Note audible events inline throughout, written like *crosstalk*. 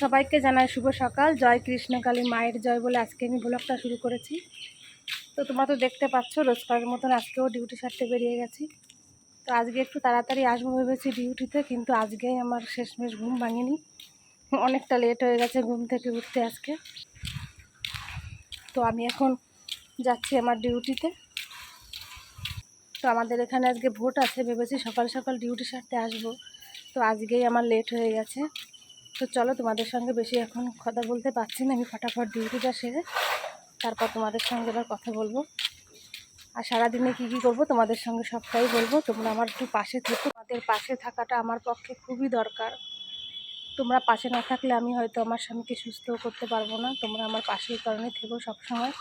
সবাইকে জানাই শুভ সকাল। জয় কৃষ্ণকালী মায়ের জয় বলে আজকে আমি ব্লগটা শুরু করেছি। তো তোমরা তো দেখতে পাচ্ছ, রোজকারের মতন আজকেও ডিউটি সারতে বেরিয়ে গেছি। তো আজকে একটু তাড়াতাড়ি আসব ভেবেছি ডিউটিতে, কিন্তু আজকে আমার শেষমেশ ঘুম ভাঙিনি। অনেকটা লেট হয়ে গেছে ঘুম থেকে উঠতে আজকে। তো আমি এখন যাচ্ছি আমার ডিউটিতে। তো আমাদের এখানে আজকে ভোট আছে, ভেবেছি সকাল সকাল ডিউটি সারতে আসব। তো আজকেই আমার লেট হয়ে গেছে। তো চলো তোমাদের সঙ্গে বেশি এখন কথা বলতে পারছি না, আমি ফটাফট ডিউটিটা সেরে তারপর তোমাদের সঙ্গে এবার কথা বলব। আর সারাদিনে কী কী করব তোমাদের সঙ্গে সবটাই বলব। তোমরা আমার একটু পাশে থেকো। তোমাদের পাশে থাকাটা আমার পক্ষে খুবই দরকার। তোমরা পাশে না থাকলে আমি হয়তো আমার স্বামীকে সুস্থ করতে পারব না। তোমরা আমার পাশের কারণে থেকো সবসময়।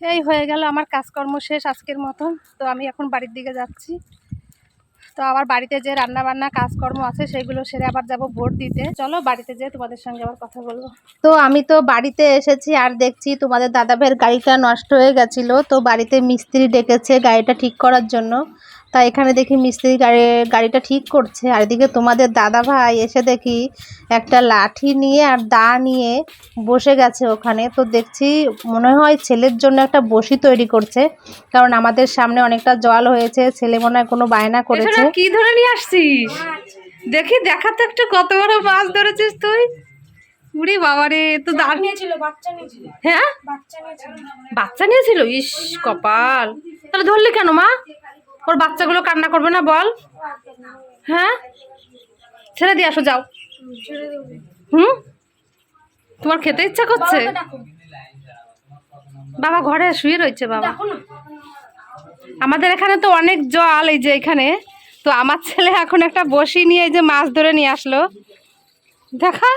এই হয়ে গেল, আমার কাজকর্ম শেষ আজকের মতন। তো আমি এখন বাড়ির দিকে যাচ্ছি। তো আবার বাড়িতে যে রান্না বান্না কাজকর্ম আছে সেগুলো সেরে আবার যাব ভোট দিতে। চলো বাড়িতে যেয়ে তোমাদের সঙ্গে আবার কথা বলব। তো আমি তো বাড়িতে এসেছি আর দেখছি তোমাদের দাদা ভাইয়ের গাড়িটা নষ্ট হয়ে গেছিল। তো বাড়িতে মিস্ত্রি ডেকেছে গাড়িটা ঠিক করার জন্য। তা এখানে দেখি মিস্ত্রি গাড়ি গাড়িটা ঠিক করছে। আর এদিকে তোমাদের দাদা ভাই এসে দেখি একটা লাঠি নিয়ে আর দা নিয়ে বসে গেছে ওখানে। তো দেখছি মনে হয় ছেলের জন্য একটা বসি তৈরি করছে কারণ আমাদের সামনে অনেকটা জল হয়েছে ছেলে মনে হয় কোনো বায়না করেছে। কি ধরে নিয়ে আসছিস? দেখি দেখা তো একটু কত বড় মাছ ধরেছিস তুই। উড়ি বাবারে তো দাঁড় নিয়েছিল বাচ্চা নিয়েছিল। হ্যাঁ? বাচ্চা নিয়েছিল। বাচ্চা নিয়েছিল? ইস কপাল। তাহলে ধরলি কেন মা? ওর বাচ্চাগুলো কান্না করবে না বল। হ্যাঁ? ছেড়ে দিয়ে আসো যাও। হুম? তোমার খেতে ইচ্ছা করছে? বাবা ঘরে শুয়ে রয়েছে বাবা। আমাদের এখানে তো অনেক জল এই যে এখানে। তো আমার ছেলে এখন একটা বসি নিয়ে এই যে মাছ ধরে নিয়ে আসলো। দেখা?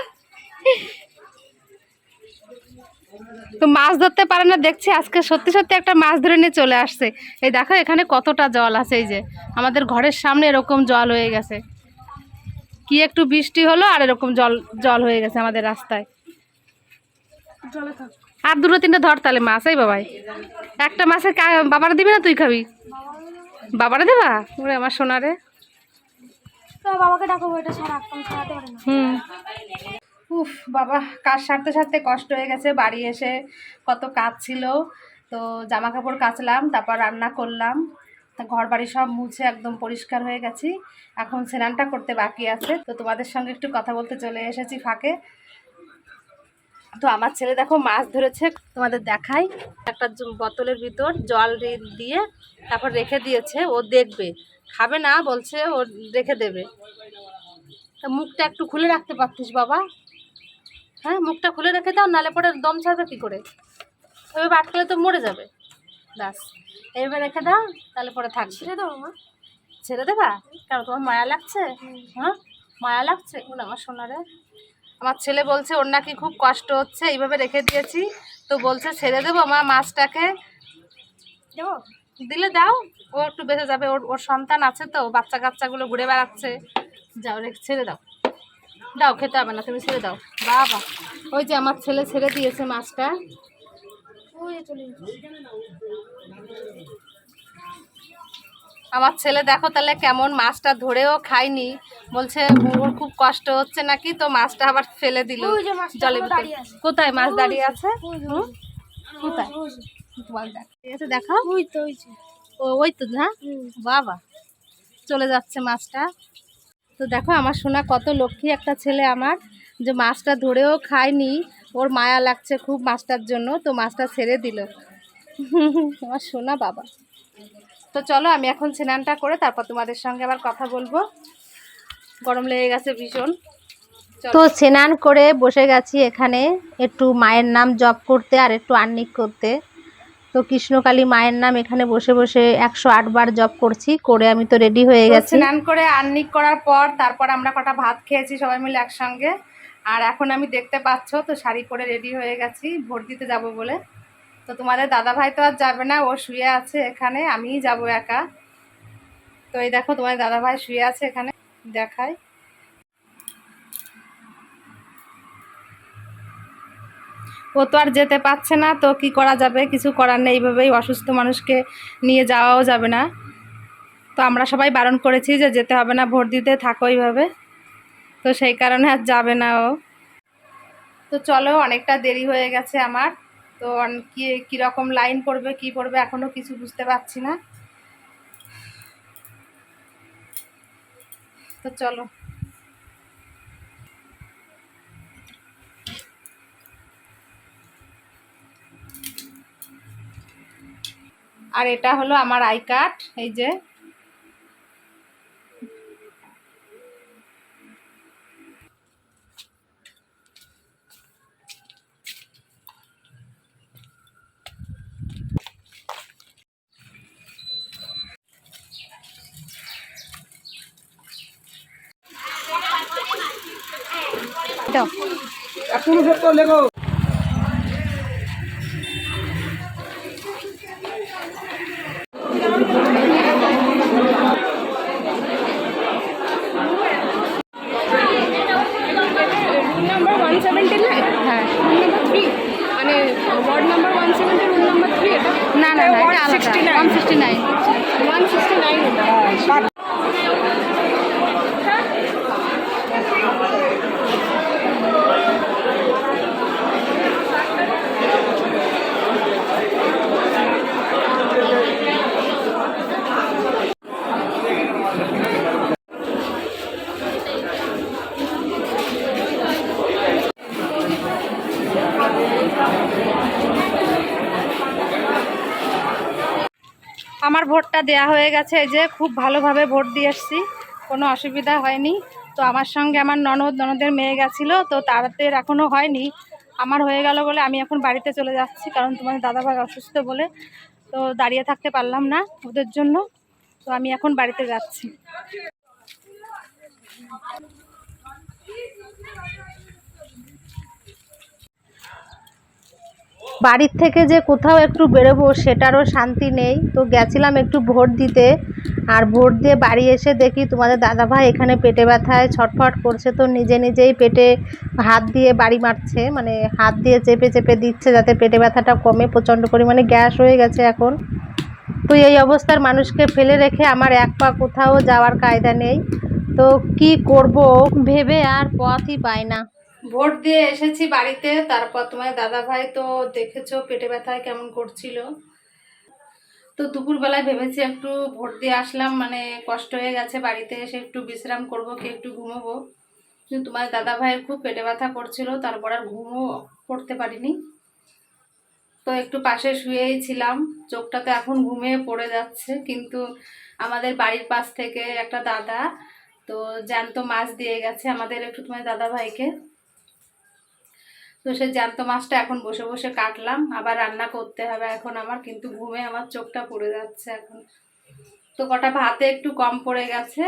তো মাছ ধরতে পারে না দেখছি আজকে সত্যি সত্যি একটা মাছ ধরে নিয়ে চলে আসছে। এই দেখো এখানে কতটা জল আছে এই যে। আমাদের ঘরের সামনে এরকম জল হয়ে গেছে। কি একটু বৃষ্টি হলো আর এরকম জল জল হয়ে গেছে আমাদের রাস্তায়। আর দুটো তিনটে ধর তাহলে মাছ এই বাবাই। একটা মাছের বাবারা দিবি না তুই খাবি? বাবারা দেবা? ওরে আমার সোনারে। বাবাকে ডাকো এটা সারা এখন সারাতে পারে না। হুম। উফ, বাবা, কাজ সারতে সারতে কষ্ট হয়ে গেছে, বাড়ি এসে কত কাজ ছিল। তো জামা কাপড় কাচলাম, তারপর রান্না করলাম। ঘর বাড়ি সব মুছে একদম পরিষ্কার হয়ে গেছি। এখন স্নানটা করতে বাকি আছে। তো তোমাদের সঙ্গে একটু কথা বলতে চলে এসেছি ফাঁকে। তো আমার ছেলে দেখো মাছ ধরেছে, তোমাদের দেখাই। একটা বোতলের ভিতর জল দিয়ে তারপর রেখে দিয়েছে, ও দেখবে। খাবে না, বলছে ও রেখে দেবে। তা মুখটা একটু খুলে রাখতে পারতিস, বাবা? হ্যাঁ মুখটা খুলে রেখে দাও নালে পরে দম ছাড়বে কী করে? এভাবে আটকালে তো মরে যাবে। ব্যাস। এইভাবে রেখে দাও তাহলে পরে থাক ছেড়ে দেবো মা। ছেড়ে দেবা? কেন তোমার মায়া লাগছে? হ্যাঁ মায়া লাগছে? কোন আমার সোনারে। আমার ছেলে বলছে ওর নাকি খুব কষ্ট হচ্ছে এইভাবে রেখে দিয়েছি। তো বলছে ছেড়ে দেবো আমার মাছটাকে? দেবো? দিলে দাও ও একটু বেঁচে যাবে। ওর ওর সন্তান আছে তো বাচ্চা কাচ্চাগুলো ঘুরে বেড়াচ্ছে। যাও রেখে ছেড়ে দাও। দাও খেতে হবে না তুমি ছেড়ে দাও। বাবা ওই যে আমার ছেলে ছেড়ে দিয়েছে মাছটা। আমার ছেলে দেখো তাহলে কেমন মাছটা ধরেও খায়নি। বলছে ওর খুব কষ্ট হচ্ছে নাকি? তো মাছটা আবার ফেলে দিল আছে। কোথায় মাছ দাঁড়িয়ে আছে? কোথায়? দেখ। দেখাও। ওই তো ওই ও ওই তো হ্যাঁ? বাবা চলে যাচ্ছে মাছটা। তো দেখো আমার সোনা কত লক্ষ্মী একটা ছেলে আমার, যে মাছটা ধরেও খায়নি, ওর মায়া লাগছে খুব মাছটার জন্য, তো মাছটা ছেড়ে দিল। *laughs* আমার সোনা বাবা। তো চলো আমি এখন স্নানটা করে তারপর তোমাদের সঙ্গে আবার কথা বলব। গরম লেগে গেছে ভীষণ। তো স্নান করে বসে গেছি এখানে, একটু মায়ের নাম জপ করতে আর একটু আর্নিক করতে। তো কৃষ্ণকালী মায়ের নাম এখানে বসে বসে একশো বার জপ করছি করে আমি তো রেডি হয়ে গেছি। স্নান করে আর্নিক করার পর তারপর আমরা কটা ভাত খেয়েছি সবাই মিলে একসঙ্গে। আর এখন আমি দেখতে পাচ্ছ তো শাড়ি পরে রেডি হয়ে গেছি ভোট দিতে যাব বলে। তো তোমাদের দাদা ভাই তো আর যাবে না ও শুয়ে আছে এখানে আমিই যাব একা। তো এই দেখো তোমাদের দাদা ভাই শুয়ে আছে এখানে দেখাই। ও তো আর যেতে পারছে না, তো কি করা যাবে? কিছু করার নেই, এইভাবেই অসুস্থ মানুষকে নিয়ে যাওয়াও যাবে না। তো আমরা সবাই বারণ করেছি যে যেতে হবে না, ভোট দিতে থাকো এইভাবে। তো সেই কারণে আর যাবে না ও। তো চলো, অনেকটা দেরি হয়ে গেছে আমার। তো কি কীরকম লাইন পড়বে, কি পড়বে এখনও কিছু বুঝতে পারছি না। তো চলো। আর এটা হলো আমার আই কার্ড এই যে। দাও নাম্বার ওয়ান সেভেন্টি নয় হ্যাঁ রুল নাম্বার থ্রি মানে ward number one seventy rule number three এটা না না না এটা আলাদা one sixty nine one sixty nine আমার ভোটটা দেয়া হয়ে গেছে যে খুব ভালোভাবে ভোট দিয়ে এসছি। কোনো অসুবিধা হয়নি। তো আমার সঙ্গে আমার ননদ, ননদের মেয়ে গেছিল, তো তাদের এখনও হয়নি। আমার হয়ে গেল বলে আমি এখন বাড়িতে চলে যাচ্ছি, কারণ তোমাদের দাদাভাই অসুস্থ বলে। তো দাঁড়িয়ে থাকতে পারলাম না ওদের জন্য। তো আমি এখন বাড়িতে যাচ্ছি। বাড়ির থেকে যে কোথাও একটু বেরোবো সেটারও শান্তি নেই। তো গেছিলাম একটু ভোট দিতে। আর ভোট দিয়ে বাড়ি এসে দেখি তোমাদের দাদাভাই এখানে পেটে ব্যথায়, ছটফট করছে। তো নিজে নিজেই পেটে হাত দিয়ে বাড়ি মারছে। মানে হাত দিয়ে চেপে চেপে দিচ্ছে যাতে পেটে ব্যথাটা কমে। প্রচণ্ড পরিমাণে গ্যাস হয়ে গেছে এখন। তো এই অবস্থার মানুষকে ফেলে রেখে আমার এক পা কোথাও যাওয়ার কায়দা নেই। তো কি করব? ভেবে আর পথই পায় না। ভোট দিয়ে এসেছি বাড়িতে, তারপর তোমার দাদা ভাই তো দেখেছ পেটে ব্যথায় কেমন করছিল। তো দুপুরবেলায় ভেবেছি একটু ভোট দিয়ে আসলাম মানে কষ্ট হয়ে গেছে বাড়িতে এসে একটু বিশ্রাম করব কি একটু ঘুমোবো। কিন্তু তোমার দাদা ভাইয়ের খুব পেটে ব্যথা করছিল, তারপর আর ঘুমও করতে পারিনি। তো একটু পাশে শুয়েই ছিলাম চোখটা তো এখন ঘুমিয়ে পড়ে যাচ্ছে, কিন্তু আমাদের বাড়ির পাশ থেকে একটা দাদা, তো জ্যান্ত মাছ দিয়ে গেছে আমাদের একটু তোমার দাদা ভাইকে তো সে জ্যান্ত মাছটা এখন বসে বসে কাটলাম। আবার রান্না করতে হবে এখন আমার, কিন্তু ঘুমে আমার চোখটা পড়ে যাচ্ছে এখন। তো কটা ভাতে একটু কম পড়ে গেছে,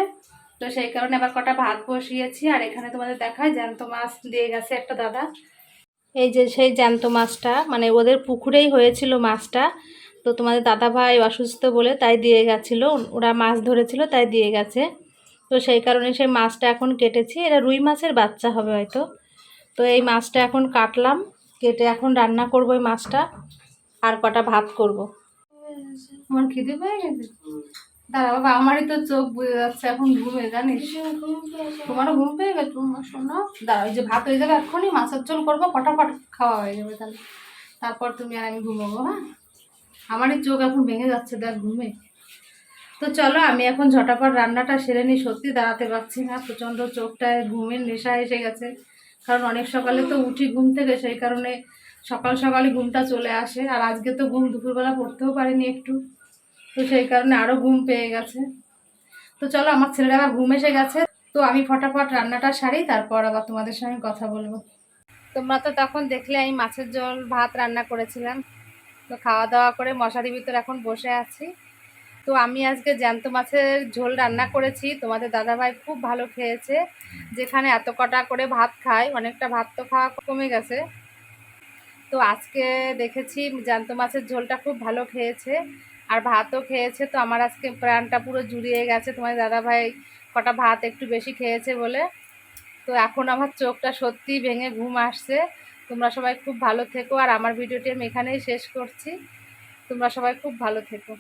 তো সেই কারণে আবার কটা ভাত বসিয়েছি। আর এখানে তোমাদের দেখায় জ্যান্ত মাছ দিয়ে গেছে একটা দাদা। এই যে সেই জ্যান্ত মাছটা মানে ওদের পুকুরেই হয়েছিল মাছটা। তো তোমাদের দাদা ভাই অসুস্থ বলে তাই দিয়ে গেছিল, ওরা মাছ ধরেছিল তাই দিয়ে গেছে। তো সেই কারণে সেই মাছটা এখন কেটেছি। এটা রুই মাছের বাচ্চা হবে হয়তো। তো এই মাছটা এখন কাটলাম, কেটে এখন রান্না করব এই মাছটা, আর কটা ভাত করব। আমার খিদে পেয়ে গেছে। দাঁড়া বাবা, আমারই তো চোখ বুঝে যাচ্ছে, এখন ঘুমে জানিস? তোমারও ঘুম পেয়ে গেছে? তোমার শোনো দাঁড়া ওই যে ভাত হয়ে যাবে এক্ষুনি, মাছের ঝোল করব ফটাফট খাওয়া হয়ে যাবে তাহলে। তারপর তুমি আর আমি ঘুমাবো হ্যাঁ? আমারই চোখ এখন ভেঙে যাচ্ছে, দেখ ঘুমে। তো চলো, আমি এখন ঝটাপট রান্নাটা সেরে নিই, সত্যি দাঁড়াতে পারছি না, প্রচণ্ড চোখটায় ঘুমের নেশা এসে গেছে। কারণ অনেক সকালে তো উঠি ঘুম থেকে, সেই কারণে সকাল সকালে ঘুমটা চলে আসে। আর আজকে তো ঘুম দুপুরবেলা পড়তেও পারিনি একটু। তো সেই কারণে আরও ঘুম পেয়ে গেছে। তো চলো, আমার ছেলেরা আবার ঘুম এসে গেছে। তো আমি ফটাফট রান্নাটা সারি, তারপর আবার তোমাদের সঙ্গে কথা বলব। তোমরা তো তখন দেখলে আমি মাছের ঝোল, ভাত রান্না করেছিলাম। তো খাওয়া দাওয়া করে মশারির ভিতর এখন বসে আছি। তো আমি আজকে জ্যান্ত মাছের ঝোল রান্না করেছি। তোমাদের দাদাভাই খুব ভালো খেয়েছে, যেখানে এত কটা করে ভাত খায়, অনেকটা ভাত তো খাওয়া কমে গেছে। তো আজকে দেখেছি জ্যান্ত মাছের ঝোলটা খুব ভালো খেয়েছে, আর ভাতও খেয়েছে। তো আমার আজকে প্রাণটা পুরো জুড়িয়ে গেছে। তোমার দাদাভাই কটা ভাত একটু বেশি খেয়েছে বলে। তো এখন আমার চোখটা সত্যিই ভেঙে ঘুম আসছে। তোমরা সবাই খুব ভালো থেকো, আর আমার ভিডিওটি আমি এখানেই শেষ করছি। তোমরা সবাই খুব ভালো থেকো।